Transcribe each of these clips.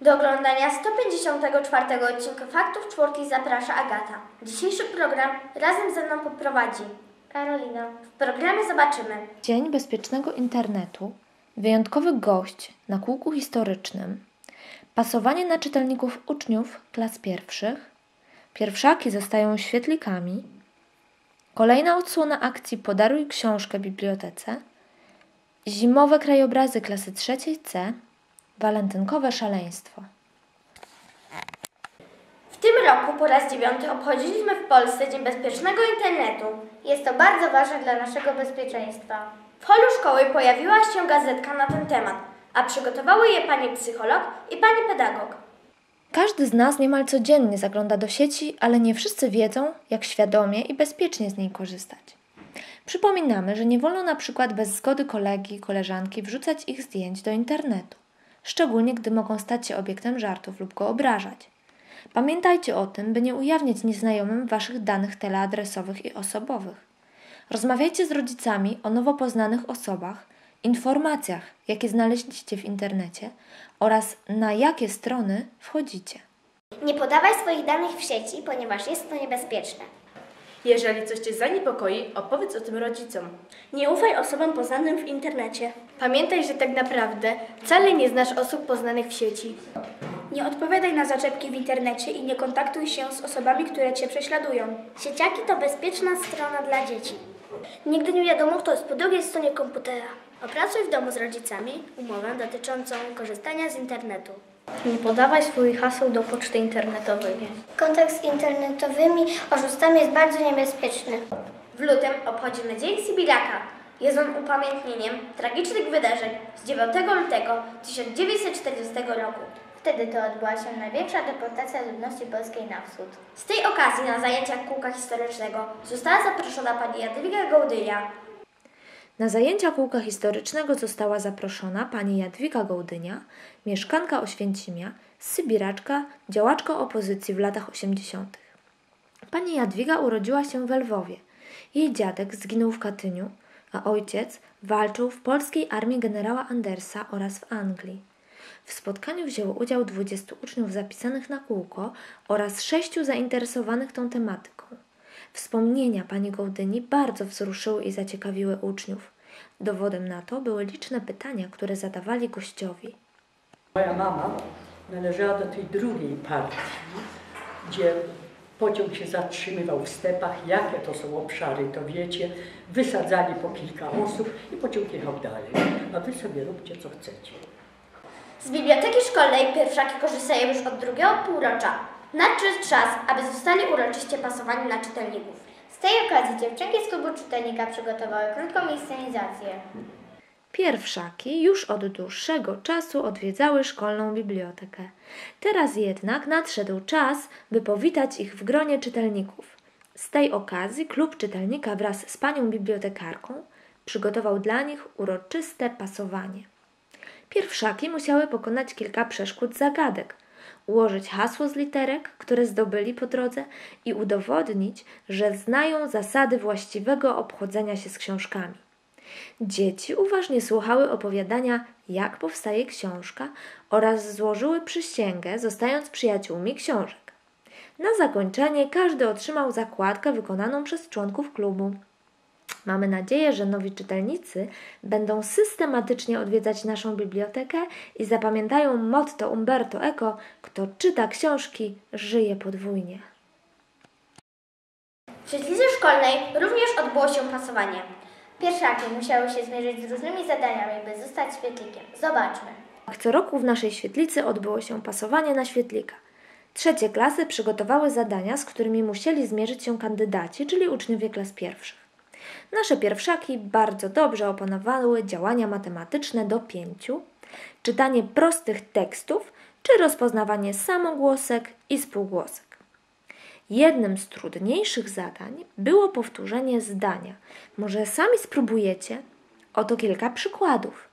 Do oglądania 154 odcinka Faktów Czwórki zaprasza Agata. Dzisiejszy program razem ze mną poprowadzi Karolina. W programie zobaczymy Dzień Bezpiecznego Internetu, wyjątkowy gość na kółku historycznym, pasowanie na czytelników uczniów klas pierwszych, pierwszaki zostają świetlikami, kolejna odsłona akcji Podaruj książkę bibliotece, zimowe krajobrazy klasy trzeciej C, walentynkowe szaleństwo. W tym roku po raz dziewiąty obchodziliśmy w Polsce Dzień Bezpiecznego Internetu. Jest to bardzo ważne dla naszego bezpieczeństwa. W holu szkoły pojawiła się gazetka na ten temat, a przygotowały je pani psycholog i pani pedagog. Każdy z nas niemal codziennie zagląda do sieci, ale nie wszyscy wiedzą, jak świadomie i bezpiecznie z niej korzystać. Przypominamy, że nie wolno na przykład bez zgody kolegi, koleżanki wrzucać ich zdjęć do internetu, szczególnie gdy mogą stać się obiektem żartów lub go obrażać. Pamiętajcie o tym, by nie ujawniać nieznajomym waszych danych teleadresowych i osobowych. Rozmawiajcie z rodzicami o nowo poznanych osobach, informacjach, jakie znaleźliście w internecie oraz na jakie strony wchodzicie. Nie podawaj swoich danych w sieci, ponieważ jest to niebezpieczne. Jeżeli coś Cię zaniepokoi, opowiedz o tym rodzicom. Nie ufaj osobom poznanym w internecie. Pamiętaj, że tak naprawdę wcale nie znasz osób poznanych w sieci. Nie odpowiadaj na zaczepki w internecie i nie kontaktuj się z osobami, które Cię prześladują. Sieciaki to bezpieczna strona dla dzieci. Nigdy nie wiadomo, kto jest po drugiej stronie komputera. Opracuj w domu z rodzicami umowę dotyczącą korzystania z internetu. Nie podawaj swoich haseł do poczty internetowej. Kontakt z internetowymi oszustami jest bardzo niebezpieczny. W lutym obchodzimy Dzień Sybiraka. Jest on upamiętnieniem tragicznych wydarzeń z 9 lutego 1940 roku. Wtedy to odbyła się największa deportacja ludności polskiej na wschód. Z tej okazji na zajęciach kółka historycznego została zaproszona pani Jadwiga Gołdyja. Na zajęcia kółka historycznego została zaproszona pani Jadwiga Gołdynia, mieszkanka Oświęcimia, sybiraczka, działaczka opozycji w latach 80. Pani Jadwiga urodziła się w Lwowie. Jej dziadek zginął w Katyniu, a ojciec walczył w polskiej armii generała Andersa oraz w Anglii. W spotkaniu wzięło udział 20 uczniów zapisanych na kółko oraz sześciu zainteresowanych tą tematyką. Wspomnienia pani Gołdyni bardzo wzruszyły i zaciekawiły uczniów. Dowodem na to były liczne pytania, które zadawali gościowi. Moja mama należała do tej drugiej partii, gdzie pociąg się zatrzymywał w stepach. Jakie to są obszary, to wiecie. Wysadzali po kilka osób i pociąg jechał dalej. A wy sobie róbcie co chcecie. Z biblioteki szkolnej pierwszaki korzystają już od drugiego półrocza. Nadszedł czas, aby zostali uroczyście pasowani na czytelników. Z tej okazji dziewczynki z klubu czytelnika przygotowały krótką inscenizację. Pierwszaki już od dłuższego czasu odwiedzały szkolną bibliotekę. Teraz jednak nadszedł czas, by powitać ich w gronie czytelników. Z tej okazji klub czytelnika wraz z panią bibliotekarką przygotował dla nich uroczyste pasowanie. Pierwszaki musiały pokonać kilka przeszkód zagadek, ułożyć hasło z literek, które zdobyli po drodze i udowodnić, że znają zasady właściwego obchodzenia się z książkami. Dzieci uważnie słuchały opowiadania, jak powstaje książka oraz złożyły przysięgę, zostając przyjaciółmi książek. Na zakończenie każdy otrzymał zakładkę wykonaną przez członków klubu. Mamy nadzieję, że nowi czytelnicy będą systematycznie odwiedzać naszą bibliotekę i zapamiętają motto Umberto Eco: kto czyta książki, żyje podwójnie. W świetlicy szkolnej również odbyło się pasowanie. Pierwszaki musiały się zmierzyć z różnymi zadaniami, by zostać świetlikiem. Zobaczmy. Co roku w naszej świetlicy odbyło się pasowanie na świetlika. Trzecie klasy przygotowały zadania, z którymi musieli zmierzyć się kandydaci, czyli uczniowie klas pierwszych. Nasze pierwszaki bardzo dobrze opanowały działania matematyczne do pięciu, czytanie prostych tekstów czy rozpoznawanie samogłosek i spółgłosek. Jednym z trudniejszych zadań było powtórzenie zdania. Może sami spróbujecie? Oto kilka przykładów.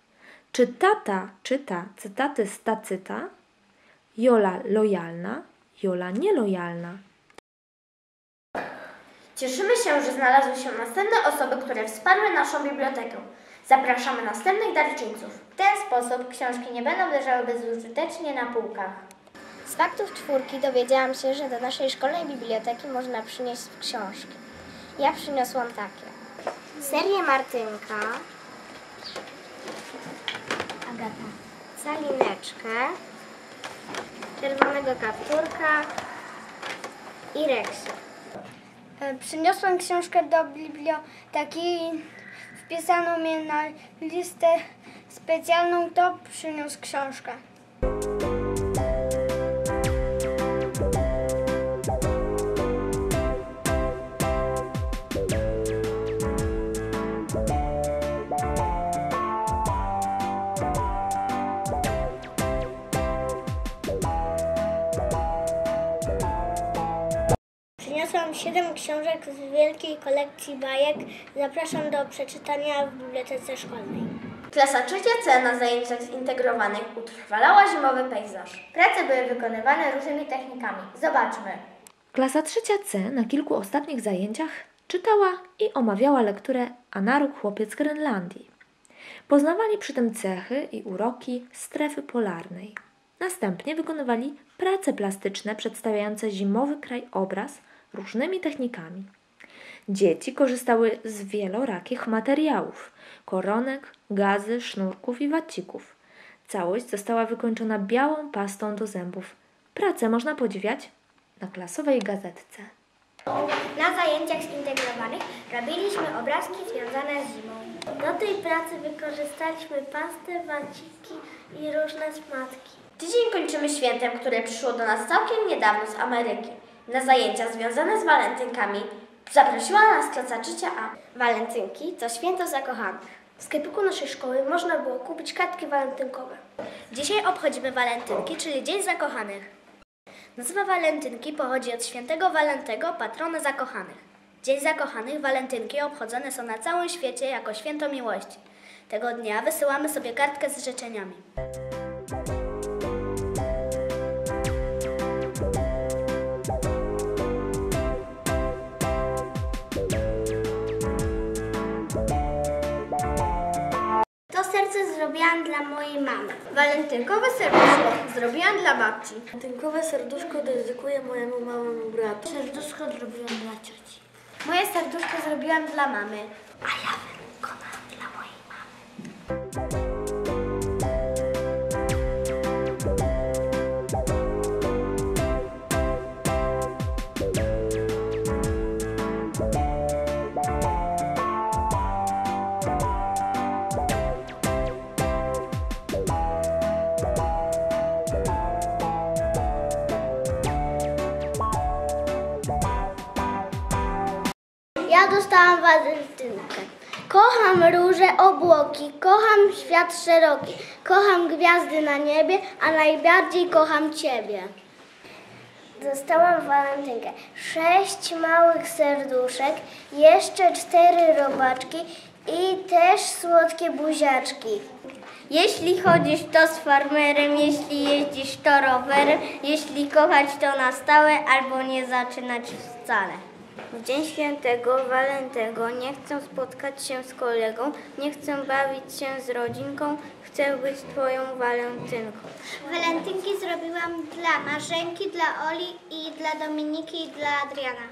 Czy tata czyta cytaty z tacyta? Jola lojalna, Jola nielojalna. Cieszymy się, że znalazły się następne osoby, które wsparły naszą bibliotekę. Zapraszamy następnych darczyńców. W ten sposób książki nie będą leżały bezużytecznie na półkach. Z faktów czwórki dowiedziałam się, że do naszej szkolnej biblioteki można przynieść książki. Ja przyniosłam takie. Serię Martynka. Agata. Salineczkę. Czerwonego kapturka. I Reksy. E, Przyniosłam książkę do biblioteki, wpisano mnie na listę specjalną, to przyniósł książkę. 7 książek z wielkiej kolekcji bajek. Zapraszam do przeczytania w bibliotece szkolnej. Klasa trzecia C na zajęciach zintegrowanych utrwalała zimowy pejzaż. Prace były wykonywane różnymi technikami. Zobaczmy. Klasa trzecia C na kilku ostatnich zajęciach czytała i omawiała lekturę Anaruk chłopiec Grenlandii. Poznawali przy tym cechy i uroki strefy polarnej. Następnie wykonywali prace plastyczne przedstawiające zimowy krajobraz różnymi technikami. Dzieci korzystały z wielorakich materiałów koronek, gazy, sznurków i wacików. Całość została wykończona białą pastą do zębów. Pracę można podziwiać na klasowej gazetce. Na zajęciach zintegrowanych robiliśmy obrazki związane z zimą. Do tej pracy wykorzystaliśmy pastę, waciki i różne smatki. Tydzień kończymy świętem, które przyszło do nas całkiem niedawno z Ameryki. Na zajęcia związane z walentynkami zaprosiła nas klasa trzecia A. Walentynki to święto zakochanych. W sklepiku naszej szkoły można było kupić kartki walentynkowe. Dzisiaj obchodzimy walentynki, czyli Dzień Zakochanych. Nazwa walentynki pochodzi od świętego Walentego, patrona zakochanych. Dzień Zakochanych walentynki obchodzone są na całym świecie jako święto miłości. Tego dnia wysyłamy sobie kartkę z życzeniami. Zrobiłam dla mojej mamy. Walentynkowe serduszko zrobiłam dla babci. Walentynkowe serduszko dedykuję mojemu małemu bratu. Serduszko zrobiłam dla cioci. Moje serduszko zrobiłam dla mamy. A ja Ja dostałam walentynkę. Kocham róże, obłoki, kocham świat szeroki, kocham gwiazdy na niebie, a najbardziej kocham Ciebie. Dostałam walentynkę. Sześć małych serduszek, jeszcze cztery robaczki i też słodkie buziaczki. Jeśli chodzisz to z farmerem, jeśli jeździsz to rowerem, jeśli kochać to na stałe albo nie zaczynać wcale. W dzień świętego Walentego nie chcę spotkać się z kolegą, nie chcę bawić się z rodzinką, chcę być Twoją walentynką. Walentynki zrobiłam dla Marzenki, dla Oli i dla Dominiki i dla Adriana.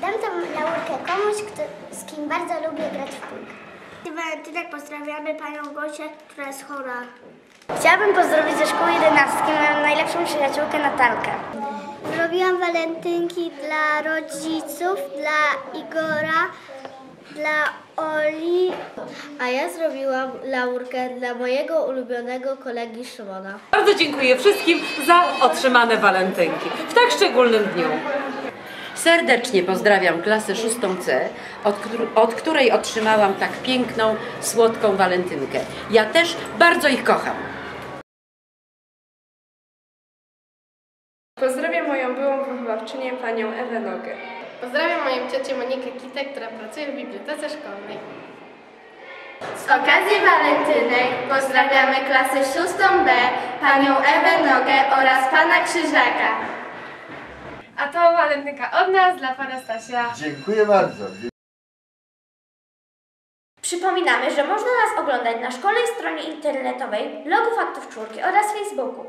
Dam tą laurkę komuś, kto, z kim bardzo lubię grać w piłkę. Walentynek pozdrawiamy Panią Gosię, która jest chora. Chciałabym pozdrowić ze szkoły 11 moją najlepszą przyjaciółkę Natalkę. Zrobiłam walentynki dla rodziców, dla Igora, dla Oli. A ja zrobiłam laurkę dla mojego ulubionego kolegi Szymona. Bardzo dziękuję wszystkim za otrzymane walentynki w tak szczególnym dniu. Serdecznie pozdrawiam klasę 6C, od, od której otrzymałam tak piękną, słodką walentynkę. Ja też bardzo ich kocham. Pozdrawiam moją byłą wychowawczynię, panią Ewę Nogę. Pozdrawiam moją ciocię Monikę Kitę, która pracuje w bibliotece szkolnej. Z okazji walentynek pozdrawiamy klasę 6B, panią Ewę Nogę oraz pana Krzyżaka. A to walentynka od nas dla pana Stasia. Dziękuję bardzo. Przypominamy, że można nas oglądać na szkolnej stronie internetowej blogu Faktów Czwórki oraz Facebooku.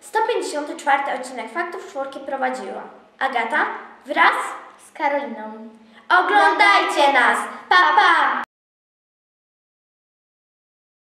154 odcinek Faktów Czwórki prowadziła Agata wraz Z Karoliną. Oglądajcie nas! Pa, pa!